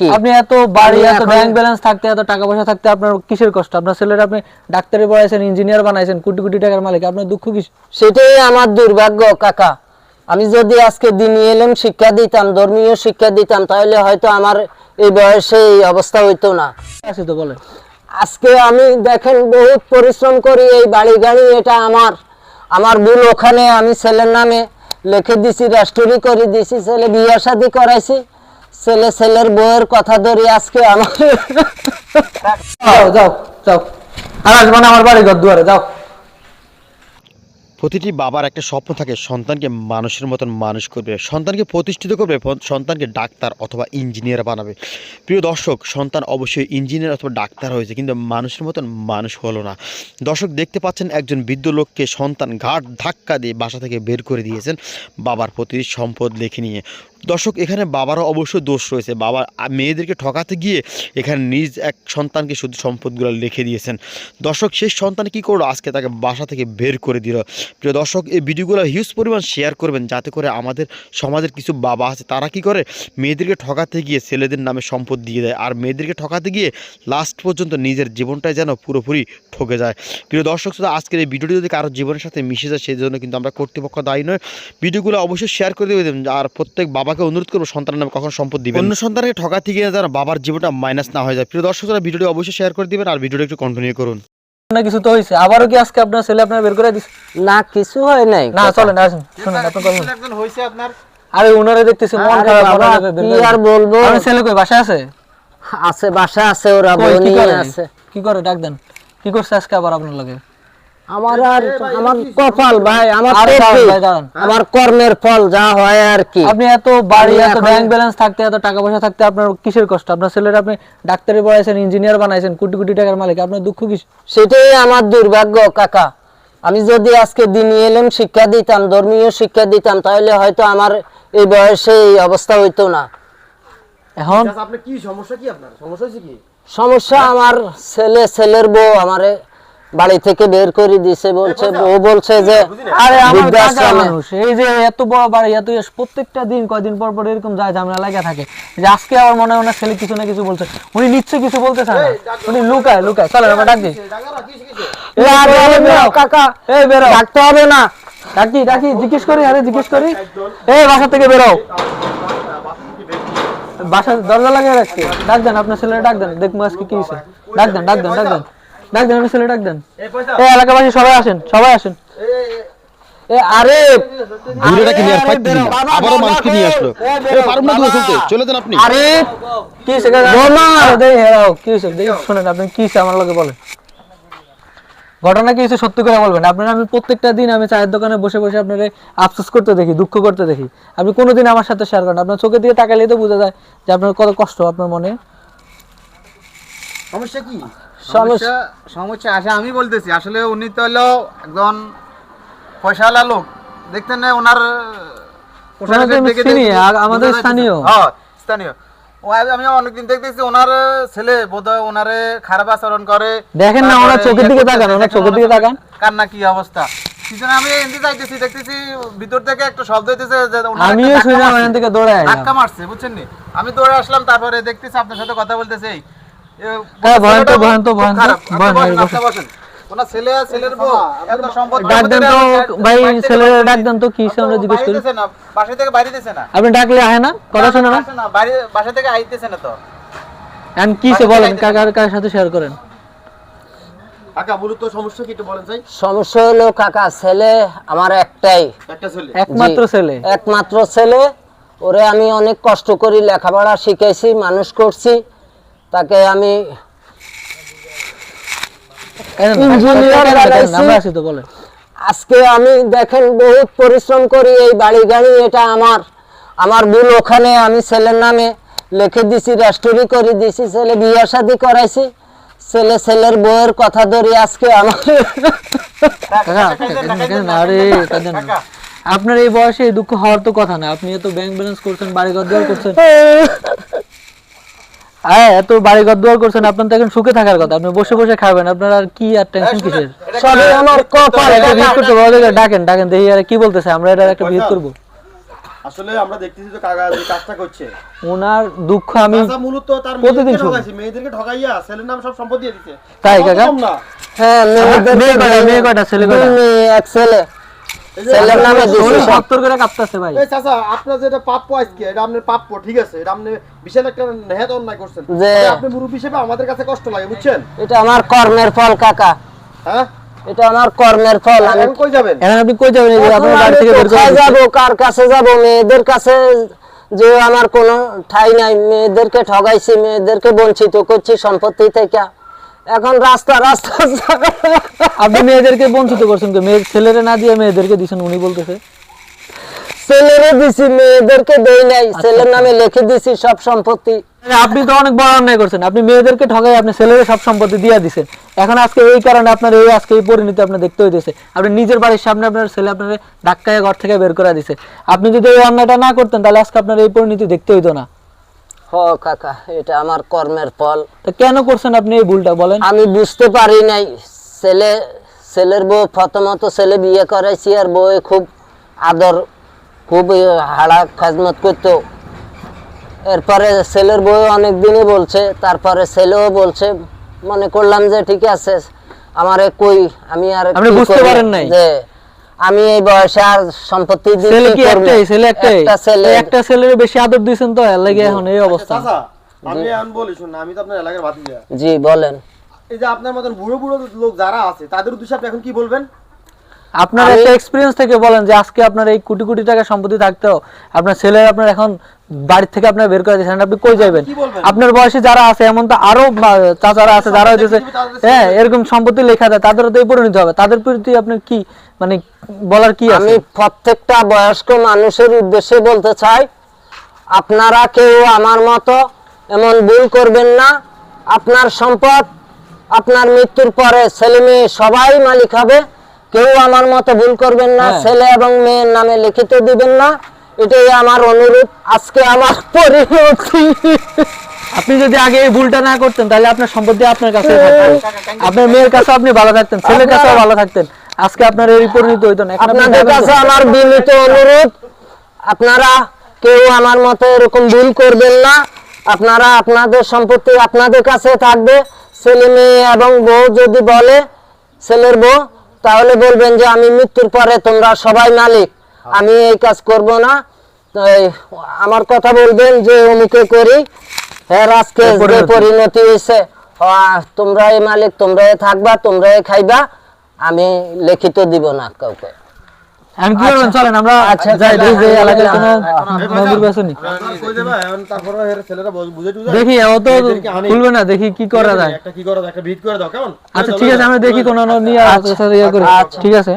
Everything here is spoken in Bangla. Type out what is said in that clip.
আপনি এত বাড়ি এত ব্যাংক ব্যালেন্স থাকতে এত টাকা পয়সা থাকতে আপনার কিসের কষ্ট? আপনার ছেলের আপনি ডাক্তারি পড়াইছেন ইঞ্জিনিয়ার বানাইছেন কোটি কোটি টাকার মালিক আপনার দুঃখ কি সেটাই আমার দুর্ভাগ্য কাকা। আমি যদি আজকে দিনই এলেম শিক্ষা দিতাম ধর্মীয় শিক্ষা দিতাম তাহলে হয়তো আমার এই বয়সে এই অবস্থা হইতো না। আছে তো বলেন। আজকে আমি দেখেন বহুত পরিশ্রম করি এই বাড়ি গাড়ি এটা আমার। আমার বোন ওখানে আমি ছেলের নামে লিখে দিছি রেস্টোরি করে দিছি ছেলে বিয়ে শাদি করাইছি। ছেলে ছেলের বউয়ের কথা ধরে আজকে আমার যাও যাও আর আসব না আমার বাড়ি ঘর দুয়ারে, যাও। প্রতিটি বাবার একটা স্বপ্ন থাকে, সন্তানকে মানুষের মতন মানুষ করবে, সন্তানকে প্রতিষ্ঠিত করবে সন্তানকে ডাক্তার অথবা ইঞ্জিনিয়ার বানাবে। প্রিয় দর্শক, সন্তান অবশ্যই ইঞ্জিনিয়ার অথবা ডাক্তার হয়েছে, কিন্তু মানুষের মতন মানুষ হলো না। দর্শক, দেখতে পাচ্ছেন একজন বৃদ্ধ লোককে সন্তান ঘাট ধাক্কা দিয়ে বাসা থেকে বের করে দিয়েছেন বাবার প্রতি সম্পদ লেখে নিয়ে। দর্শক, এখানে বাবারও অবশ্যই দোষ রয়েছে। বাবা মেয়েদেরকে ঠকাতে গিয়ে এখানে নিজ এক সন্তানকে শুধু সম্পদগুলো লিখে দিয়েছেন। দর্শক, সেই সন্তান কি করল? আজকে তাকে বাসা থেকে বের করে দিল। প্রিয় দর্শক, এই ভিডিওগুলো হিউজ পরিমাণ শেয়ার করবেন, যাতে করে আমাদের সমাজের কিছু বাবা আছে, তারা কি করে? মেয়েদেরকে ঠকাতে গিয়ে ছেলেদের নামে সম্পদ দিয়ে দেয়। আর মেয়েদেরকে ঠকাতে গিয়ে লাস্ট পর্যন্ত নিজের জীবনটাই যেন পুরোপুরি ঠকে যায়। প্রিয় দর্শক, শুধু আজকের এই ভিডিওটি যদি কারোর জীবনের সাথে মিশে যায়, সেই জন্য কিন্তু আমরা কর্তৃপক্ষ দায়ী নয়। ভিডিওগুলো অবশ্যই শেয়ার করে দেবেন, আর প্রত্যেক বাবাকে অনুরোধ করব সন্তানের নামে কখন সম্পদ দিবেন অন্য সন্তানকে ঠকাতে গিয়ে যেন বাবার জীবনটা মাইনাস না হয়ে যায়। প্রিয় দর্শকরা ভিডিওটি অবশ্যই শেয়ার করে দিবেন আর ভিডিওটি একটু কন্টিনিউ করুন। না কিছু তো হয়েছে। আবারও কি আজকে আপনার ছেলে আপনার বের করে না কিছু হয় নাই। না চলেন আসুন। শুনুন আপনার কথা একজন হয়েছে আপনার? আরে ওনারে দেখতেছি মন খারাপ কি আর বলব? ছেলে কই বাসায় আছে? আছে বাসা আছে ওরা বনি আছে। কি করে? ডাক দেন। কি করছে আজকে আবার আপনার লাগে? আমার আর আমার কপাল ভাই আমার। আমার কর্মের ফল যা হয় আর কি। আপনি এত বাড়ি আমি এত ব্যাংক ব্যালেন্স থাকতে এত টাকা পয়সা থাকতে আপনার কিসের কষ্ট? আপনার ছেলের আপনি ডাক্তারি পড়াইছেন ইঞ্জিনিয়ার বানাইছেন কোটি কোটি টাকার মালিক আপনার দুঃখ কি সেটাই আমার দুর্ভাগ্য কাকা। আমি যদি আজকে দিনই এলেম শিক্ষা দিতাম ধর্মীয় শিক্ষা দিতাম তাহলে হয়তো আমার এই বয়সে এই অবস্থা হইতো না। এখন? আপনার কি সমস্যা কি আপনার? সমস্যা হয়েছে কি? সমস্যা আমার ছেলে ছেলের বউ আমারে বাড়ি থেকে বের করে দিছে বলছে বউ বলছে যে আরে আমার মানুষ এই যে এত বড় বাড়ি এত ইয়ে, প্রত্যেকটা দিন কয়দিন পর পর এরকম যায় ঝামেলা লাগা থাকে। যে আজকে আমার মনে হয় ছেলে কিছু না কিছু বলছে। উনি নিচ্ছে কিছু বলতেছে না। উনি লুকায় লুকায়। চলেন আমরা ডাক দিই। কাকা। এই বেরো। ডাকতে হবে না। ডাকি ডাকি জিজ্ঞেস করি আরে জিজ্ঞেস করি। এই বাসা থেকে বেরো। বাসা দরজা লাগিয়ে রাখছে। ডাক দেন আপনার ছেলেটা ডাক দেন। দেখব আজকে কি হয়েছে। ডাক দেন ডাক দেন ডাক দেন। ডাক দেন ছেলে ডাক দেন। এই এলাকাবাসী সবাই আসেন সবাই আসেন। এ আরে! ভিডিওটাকে নিয়ে আর আরে, ফাইট দিন না। বাবা, আবারও মানুষকে নিয়ে আসলো। এ, এ, পারুম না দূরে চলতে চলে যান আপনি। আরে কি হয়েছে কাকা? বোমা! হেরাও, কি হয়েছে দেখি শুনেন আপনি কি হয়েছে আমার লগে বলেন। ঘটনা কি হয়েছে সত্যি করে বলবেন। আপনার আমি প্রত্যেকটা দিন আমি চায়ের দোকানে বসে বসে আপনার আফসোস করতে দেখি দুঃখ করতে দেখি। আপনি কোনোদিন আমার সাথে শেয়ার করেন আপনার চোখের দিকে তাকালেই তো বোঝা যায় যে আপনার কত কষ্ট আপনার মনে। সমস্যা কি? সমস্যা- আমি বলতেছি আসলে উনি তো হলো একজন পয়সাওয়ালা লোক। দেখতেন না ওনার আমাদের স্থানীয়। হ্যাঁ স্থানীয়। আমি অনেকদিন দেখতেছি ওনার ছেলে বোধহয় ওনারে খারাপ আচরণ করে। দেখেন না, ওনার চোখের ইয়ে দিকে তাকান, ওনার চোখের দিকে তাকান। কান্না কি অবস্থা। আমি এমনি যাইতেছি দেখতেছি ভিতর থেকে একটা শব্দ হইতেছে যে আমিও শুনলাম মারছে। এখান থেকে দৌড়ে ধাক্কা মারছে বুঝছেন নি? আমি দৌড়ে আসলাম তারপরে দেখতেছি আপনার সাথে কথা বলতেছে হ্যাঁ, বলেন তো, বলেন তো, বলেন তো। বলেন, বসেন, বসেন। আপনি বসেন। ওনার ছেলে ছেলের বউ এত সম্পদ ডাক দেন তো ভাই ছেলের ডাক দেন তো কি আমরা জিজ্ঞেস করি। বাসা থেকে বাইরে দিতেছে না। আপনি ডাকলে আহে না? কথা শোনে না? বাইরে- বাসা থেকে আইতেছে না তো। এখন কি হয়েছে বলেন? কাকার কার সাথে শেয়ার করেন? কাকা বলু সমস্যা কি একটু বলেন চাই। সমস্যা হলো কাকা ছেলে আমার একটাই। একটা ছেলে। একমাত্র ছেলে। একমাত্র ছেলে। ওরে আমি অনেক কষ্ট করি লেখাপড়া শিখাইছি মানুষ করছি। তাকে আমি আজকে আমি দেখেন বহুত পরিশ্রম করি এই বাড়ি গাড়ি এটা আমার আমার বোন ওখানে আমি ছেলের নামে লিখে দিছি রেস্টোরি করে দিছি ছেলে বিয়ে শাদি করাইছি। ছেলে ছেলের বউয়ের কথা ধরে আজকে আমার। আপনার এই বয়সে দুঃখ হওয়ার তো কথা না। আপনি এত ব্যাংক ব্যালেন্স করছেন বাড়ি ঘর দুয়ার করছেন। হ্যাঁ এত বাড়ি ঘর দুয়ার করছেন আপনার তো এখন সুখে থাকার কথা। আপনি বসে বসে খাবেন আপনার আর কি আর টেনশন কিসের? সবই আমার কপাল একটা ভিড় করতে বড় ডাকেন ডাকেন দেখি আর কি বলতেছে আমরা এটা একটা ভিড় করব। আসলে আমরা দেখতেছি তো কাকা যে কাজটা করছে। ওনার দুঃখ আমি মূলত তার প্রতিদিন মেয়েদেরকে মেয়েদেরকে ঠকাইয়া ছেলের নাম সব সম্পত্তি দিয়ে দিছে। তাই কাকা? হ্যাঁ মেয়ে কয়টা, মেয়ে কয়টা, ছেলে কয়টা? এক ছেলে। ছেলের নামে দিছি শরীর সব। সত্তর করে কাঁপতেছে ভাই। এই চাচা আপনার যেটা প্রাপ্য আজকে এটা আপনার প্রাপ্য ঠিক আছে? এটা আপনি বিশাল একটা নেহাত অন্যায় করছেন। যে- আপনি মুরব্বী হিসেবে আমাদের কাছে কষ্ট লাগে বুঝছেন? এটা আমার কর্মের ফল কাকা। হ্যাঁ? এটা আমার কর্মের ফল আমি কই যাবেন? এখন আপনি কই যাবেন? এই যে এখন আপনার বাড়ি থেকে বের করে কাছে যাব? মেয়েদের কাছে যে আমার কোনো ঠাই নাই মেয়েদেরকে ঠগাইছি মেয়েদেরকে বঞ্চিত করছি সম্পত্তি থেকে। এখন রাস্তা রাস্তা আপনি মেয়েদেরকে বঞ্চিত করছেন কে? মেয়ে ছেলেরে না দিয়ে মেয়েদেরকে দিছেন উনি বলতেছে। ছেলেরে দিছি মেয়েদেরকে দেই নাই। আচ্ছা, ছেলের নামে লিখে দিছি সব সম্পত্তি। আপনি তো অনেক বড় অন্যায় করছেন। আপনি মেয়েদেরকে ঠগাই আপনি ছেলেদের সব সম্পত্তি দিয়ে দিছেন। এখন আজকে এই কারণে আপনার এই আজকে এই পরিণতি আপনি দেখতে হইতেছে। আপনি নিজের বাড়ির সামনে আপনার ছেলে আপনার ধাক্কায় ঘর থেকে বের করে দিছে। আপনি যদি এই অন্যায়টা না করতেন তাহলে আজকে আপনার এই পরিণতি দেখতে হইতো না। হ কাকা এটা আমার কর্মের ফল তো কেন করছেন আপনি এই ভুলটা বলেন আমি বুঝতে পারি নাই ছেলে ছেলের বউ প্রথমত ছেলে বিয়ে করাইছি আর খুব আদর খুব হাড়া খাজমত করতো এরপরে ছেলের বউ অনেক দিনই বলছে তারপরে ছেলেও বলছে মনে করলাম যে ঠিক আছে আমারে কই আমি আর বুঝতে? পারেন নাই? যে আমি এই বয়সে আর সম্পত্তি দিয়ে ছেলে কি কি একটাই? ছেলে একটাই? একটা ছেলে। একটা ছেলের বেশি আদর দিয়েছেন তো এর লাগে এখন এই অবস্থা। চাচা আমি এখন বলি শুন আমি তো আপনার এলাকার ভাতিজা জি বলেন। এই যে আপনার মতন বুড়ো বুড়ো লোক যারা আছে তাদের উদ্দেশ্যে আপনি এখন কি বলবেন? আপনার একটা এক্সপিরিয়েন্স থেকে বলেন যে আজকে আপনার এই কোটি কোটি টাকা সম্পত্তি থাকতেও আপনার ছেলে আপনার এখন বাড়ি থেকে আপনার বের করে দিয়েছেন আপনি কই যাবেন? আপনার বয়সে যারা আছে এমন তো আরও চাচারা আছে যারা হইতেছে হ্যাঁ এরকম সম্পত্তি লেখা দেয় তাদেরও তো এই পরিণতি হবে। তাদের প্রতি আপনার কি মানে বলার কি আছে? আমি প্রত্যেকটা বয়স্ক মানুষের উদ্দেশ্যে বলতে চাই আপনারা কেউ আমার মতো এমন ভুল করবেন না। আপনার সম্পদ আপনার মৃত্যুর পরে ছেলে মেয়ে সবাই মালিক হবে। কেউ আমার মতো ভুল করবেন না হ্যাঁ। ছেলে এবং মেয়ের নামে লিখিত দিবেন না। এটাই আমার অনুরোধ। আজকে আমার পরিণতি। আপনি যদি আগে এই ভুলটা না করতেন তাহলে আপনার সম্পত্তি আপনার কাছে থাকতো। আপনার মেয়ের কাছে আপনি ভালো থাকতেন ছেলের কাছেও ভালো থাকতেন। আজকে আপনার এই পরিণতি হইতো না। আপনাদের কাছে আমার বিনীত অনুরোধ আপনারা কেউ আমার মতো এরকম ভুল করবেন না। আপনারা আপনাদের সম্পত্তি আপনাদের কাছে থাকবে। ছেলে মেয়ে এবং বউ যদি বলে ছেলের বউ তাহলে বলবেন যে আমি মৃত্যুর পরে তোমরা সবাই মালিক আমি এই কাজ করব না। আমার কথা বলবেন যে অমুকে করি। হ্যাঁ আজকে যে পরিণতি। হয়েছে তোমরা এই মালিক তোমরা থাকবা তোমরা খাইবা। আমি লিখিত দিব না কাউকে। এখন কি করবেন? চলেন আমরা আচ্ছা, যাই দেখি যে আমি এলাকায় কোনো নদীর কাছে নি কই যাবে এখন তারপরে এর ছেলেরা বুঝে টুঝে? দেখি ও তো খুলবে না দেখি কি করা যায়। একটা কি করা যায়? একটা ভিড় করে দাও কেমন? আচ্ছা ঠিক আছে আমরা দেখি কোন নিয়ে আচ্ছা, ইয়ে আচ্ছা। ঠিক আছে।